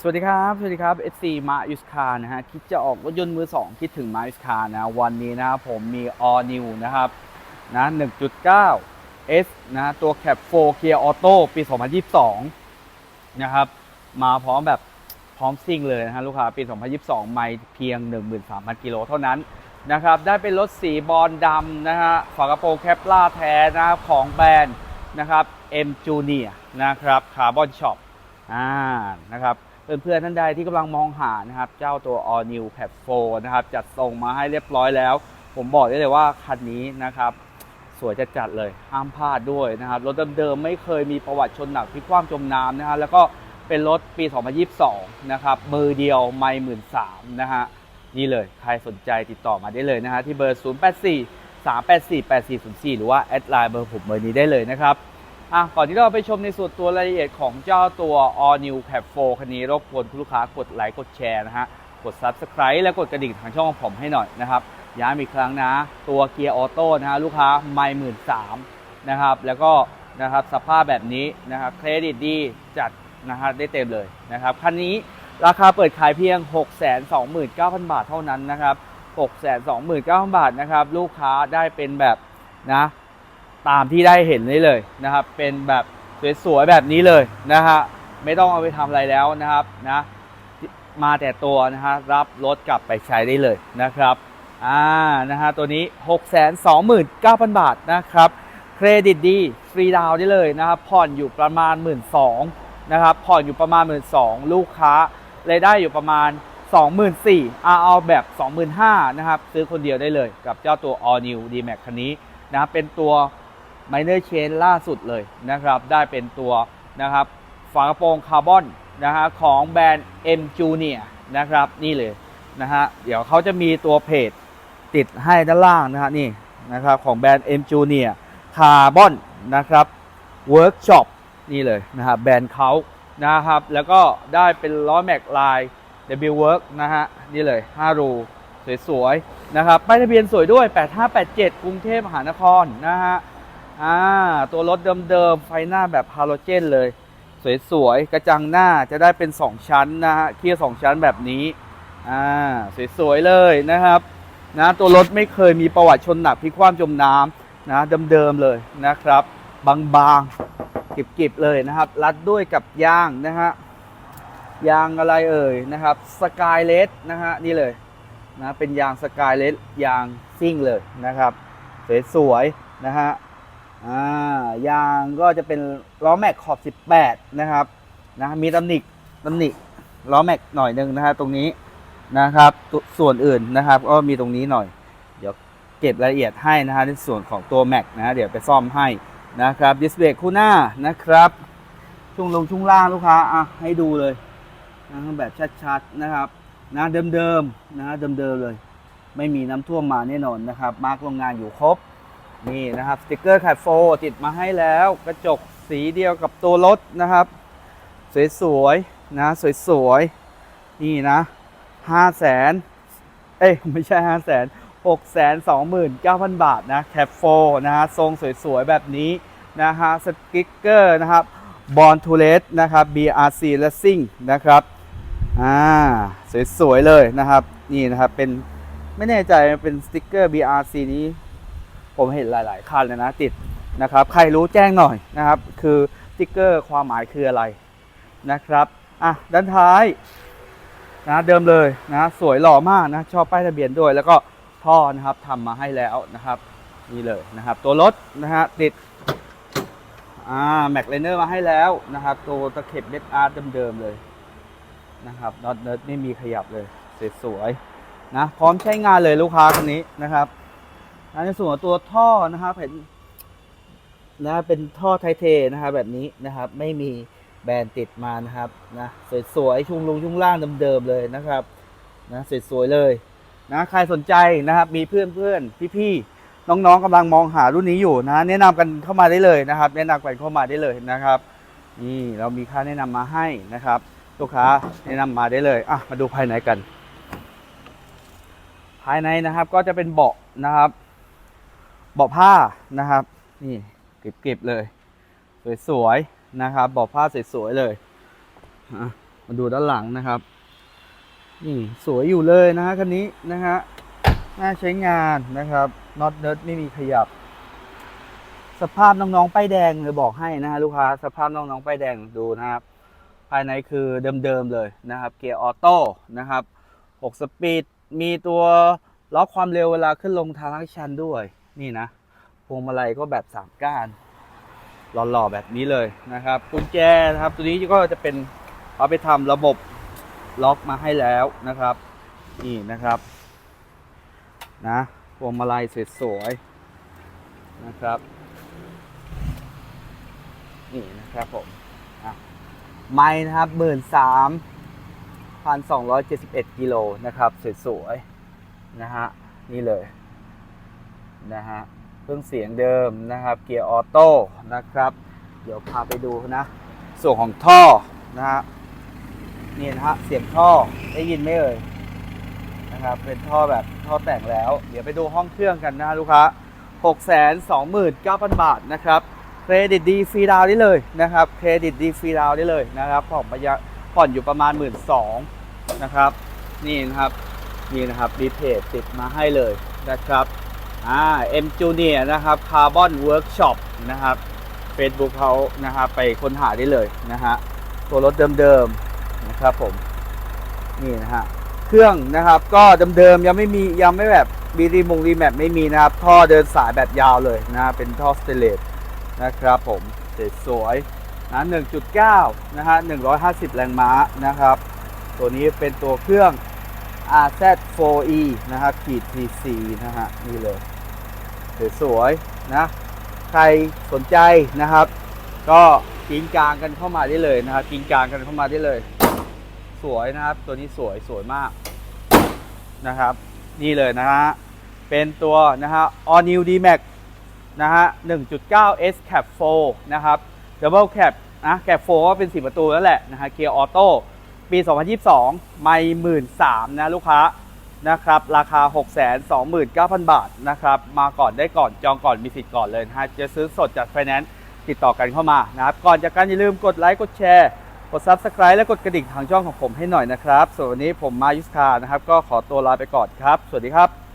สวัสดีครับ สวัสดีครับ SC มายุสคานะฮะ คิดจะออกรถยนต์มือ 2 คิดถึงมายุสคานะ วันนี้นะผมมี All New นะครับ นะ 1.9 S นะ ตัวแคป4 Gear Auto ปี 2022 นะครับ มาพร้อมแบบพร้อมซิ่งเลยนะฮะลูกค้า ปี 2022 ไม่เพียง 13,000 กิโลเท่านั้นนะครับ ได้เป็นรถสีบอลดำนะฮะ ฝากระโปรงแคปล่าแท้นะครับของแบรนด์นะครับ M Junior นะครับ คาร์บอนช็อปอ่า นะครับ เพื่อนๆท่านใดที่กำลังมองหานะครับ เจ้าตัว All New p a 4นะครับ จัดส่งมาให้เรียบร้อยแล้ว ผมบอกได้เลยว่าคันนี้นะครับ สวยจัดๆเลยห้ามพลาดด้วยนะครับ รถเดิมๆไม่เคยมีประวัติชนหนักพลิกคว่ำจมน้ำนะฮะแล้วก็เป็นรถปี 2022 นะครับมือเดียวไม่หมื่นสามนะฮะนี่เลยใครสนใจติดต่อมาได้เลยนะฮะที่เบอร์ 084 384 8404 หรือว่าแอดไลน์เบอร์ผมเบอร์นี้ได้เลยนะครับ อะก่อนที่เราไปชมในส่วนตัวรายละเอียดของเจ้าตัว All New Cap 4คันนี้รบกวนคุณลูกค้ากดไลค์กดแชร์นะฮะ กด Subscribe และกดกระดิ่งทางช่องของผมให้หน่อยนะครับ ย้ำอีกครั้งนะ ตัวเกียร์ออโต้นะฮะลูกค้าไม่หมื่นสามนะครับ แล้วก็นะครับสภาพแบบนี้นะครับเครดิตดีจัดนะฮะได้เต็มเลยนะครับ คันนี้ราคาเปิดขายเพียง 629,000 บาทเท่านั้นนะครับ 629,000 บาทนะครับ ลูกค้าได้เป็นแบบนะ ตามที่ได้เห็นนี้เลยนะครับ เป็นแบบสวยๆแบบนี้เลยนะฮะไม่ต้องเอาไปทำอะไรแล้วนะครับนะมาแต่ตัวนะฮะรับรถกลับไปใช้ได้เลยนะครับอ่านะฮะตัวนี้ 629,000 บาทนะครับ เครดิตดี ฟรีดาวน์ได้เลยนะครับ ผ่อนอยู่ประมาณ 1 2ื่นนะครับ ผ่อนอยู่ประมาณ 1 2ื่นลูกค้ารายได้อยู่ประมาณ 24,000เอาเอาแบบ 25,000นะครับ ซื้อคนเดียวได้เลยกับเจ้าตัว All New D Max คันนี้นะครับเป็นตัว Minor Chain ล่าสุดเลยนะครับ ได้เป็นตัวนะครับฝากระโปรงคาร์บอนนะฮะของแบรนด์ M Junior นะครับนี่เลยนะฮะเดี๋ยวเขาจะมีตัวเพจติดให้ด้านล่างนะฮะนี่นะครับของแบรนด์ M Junior คาร์บอนนะครับ Workshop นี่เลยนะครับแบรนด์เขานะครับ แล้วก็ได้เป็นล้อแม็กลาย W Work นะฮะนี่เลย5รูสวยๆนะครับป้ายทะเบียนสวยด้วย 8587 กรุงเทพมหานครนะฮะ อ่าตัวรถเดิมๆไฟหน้าแบบฮาโลเจนเลย สวยๆ กระจังหน้าจะได้เป็น 2 ชั้นนะฮะเคียร์2ชั้นแบบนี้อ่าสวยๆเลยนะครับนะตัวรถไม่เคยมีประวัติชนหนักพลิกคว่ำจมน้ำนะเดิมๆเลยนะครับ บางๆเก็บๆเลยนะครับ รัดด้วยกับยางนะฮะยางอะไรเอ่ยนะครับสกายเลสนะฮะนี่เลยนะเป็นยางสกายเลสยางซิ่งเลยนะครับ สวยๆนะฮะ อ่ายางก็จะเป็นล้อแม็กขอบ 18 นะครับนะมีตำหนิตำหนิล้อแม็กหน่อยหนึงนะฮะตรงนี้นะครับส่วนอื่นนะครับ ก็มีตรงนี้หน่อย เดี๋ยวเก็บรายละเอียดให้นะฮะในส่วนของตัวแม็กนะฮะเดี๋ยวไปซ่อมให้นะครับดิสเบรกคู่หน้านะครับช่วงลงช่วงล่างลูกค้าอะให้ดูเลยนะแบบชัดๆนะครับนะเดิมๆนะเดิมๆเลย ไม่มีน้ำท่วมมาแน่นอนนะครับ มาร์กโรงงานอยู่ครบ นี่นะครับสติกเกอร์แคดโฟติดมาให้แล้วกระจกสีเดียวกับตัวรถนะครับ สวยๆนะสวยๆนี่นะห้าแสนเอ้ยไม่ใช่ห้าแสนหกแสนสองหมื่นเก้าพันบาทนะแคปโฟนะฮะทรงสวยๆ แบบนี้นะฮะสติกเกอร์นะครับบอลทูเลสนะครับ BRC Racing นะครับอ่าสวยๆ เลยนะครับ นี่นะครับเป็นไม่แน่ใจเป็นสติกเกอร์ BRC นี้ ผมเห็นหลาย ๆ คันเลยนะติดนะครับ ใครรู้แจ้งหน่อยนะครับ คือสติ๊กเกอร์ความหมายคืออะไรนะครับอะด้านท้ายนะเดิมเลยนะสวยหล่อมากนะชอบป้ายทะเบียนด้วย แล้วก็ท่อนะครับทำมาให้แล้วนะครับนี่เลยนะครับ ตัวรถนะฮะติดอ่าแม็กเลเนอร์มาให้แล้วนะครับ ตัวตะเข็บเบ็ดอาร์เดิมๆเลยนะครับน็อตเนิร์ดไม่มีขยับเลยสวยๆนะพร้อมใช้งานเลยลูกค้าคนนี้นะครับ อันในส่วนตัวท่อนะครับเห็นนะเป็นท่อไทเทนะครับแบบนี้นะครับ ไม่มีแบรนด์ติดมานะครับนะสวยๆชุ่งลุงชุ่งล่างเดิมๆเลยนะครับนะสวยๆเลยนะใครสนใจนะครับมีเพื่อนๆพี่ๆน้องๆกำลังมองหารุ่นนี้อยู่นะแนะนำกันเข้ามาได้เลยนะครับ แนะนำกันเข้ามาได้เลยนะครับนี่เรามีค่าแนะนำมาให้นะครับ ลูกค้าแนะนำมาได้เลยอะมาดูภายในกัน ภายในนะครับก็จะเป็นเบาะนะครับ เบาะผ้านะครับ นี่เก็บๆเลย สวยๆนะครับเบาะผ้าสวยๆเลยมาดูด้านหลังนะครับ นี่สวยอยู่เลยนะฮะคันนี้นะฮะน่าใช้งานนะครับน็อตเนิร์ดไม่มีขยับ สภาพน้องๆป้ายแดงเลยบอกให้นะฮะลูกค้าสภาพน้องๆป้ายแดงดูนะครับ ภายในคือเดิมๆเลยนะครับ เกียร์ออโต้นะครับ6สปีดมีตัวล็อกความเร็วเวลาขึ้นลงทางลักชันด้วย นี่นะพวงมาลัยก็แบบ3ก้านหล่อๆแบบนี้เลยนะครับกุญแจนะครับ ตัวนี้ก็จะเป็นเอาไปทำระบบล็อกมาให้แล้วนะครับ นี่นะครับนะพวงมาลัยสวยๆนะครับ นี่นะครับผมไม้นะครับหมื่นสามพันสองร้อยเจ็ดสิบเอ็ดกิโลนะครับ สวยๆนะฮะนี่เลย นะฮะเครื่องเสียงเดิมนะครับเกียร์ออโต้นะครับ เดี๋ยวพาไปดูนะ ส่วนของท่อนะฮะนี่นะฮะเสียงท่อได้ยินไหมเอ่ยนะครับ เป็นท่อแบบท่อแต่งแล้ว เดี๋ยวไปดูห้องเครื่องกันนะลูกค้า629,000 บาทนะครับเครดิตดีฟรีดาวได้เลยนะครับเครดิตดีฟรีดาวได้เลยนะครับผ่อนประหยัดผ่อนอยู่ประมาณ 1 2ื่นนะครับ นี่นะครับนี่นะครับมีเพจติดมาให้เลยนะครับ อ่า M Junior นะครับ Carbon Workshop นะครับ Facebook เขานะครับไปค้นหาได้เลยนะฮะตัวรถเดิมๆนะครับผมนี่นะฮะเครื่องนะครับก็เดิมๆยังไม่มียังไม่แบบมีรีมงรีแมปไม่มีนะครับ ท่อเดินสายแบบยาวเลยนะเป็นท่อสเตเลสนะครับผมสวยๆนะ1.9 นะฮะ 150 แรงม้านะครับ ตัวนี้เป็นตัวเครื่อง RZ4E นะครับขีด TC นะฮะนี่เลย สวยๆนะ ใครสนใจนะครับ ก็กินกลางกันเข้ามาได้เลยนะครับกินกลางกันเข้ามาได้เลย สวยนะครับ ตัวนี้สวยสวยมากนะครับ นี่เลยนะฮะเป็นตัวนะฮะ All New D-Max นะฮะ 1.9 S Cap 4นะครับ Double Cap นะ Cap 4ก็เป็น4ประตูแล้วแหละนะฮะเกียร์ออโต้ปี 2022 ไม่หมื่นสามนะลูกค้า นะครับราคา 629,000 บาทนะครับมาก่อนได้ก่อนจองก่อนมีสิทธิ์ก่อนเลยนะฮะจะซื้อสดจากไฟแนนซ์ติดต่อกันเข้ามานะครับก่อนจากการอย่าลืมกดไลค์กดแชร์กด Subscribe และกดกระดิ่งทางช่องของผมให้หน่อยนะครับ ส่วนวันนี้ผมมายุสคานะครับ ก็ขอตัวลาไปก่อนครับ สวัสดีครับ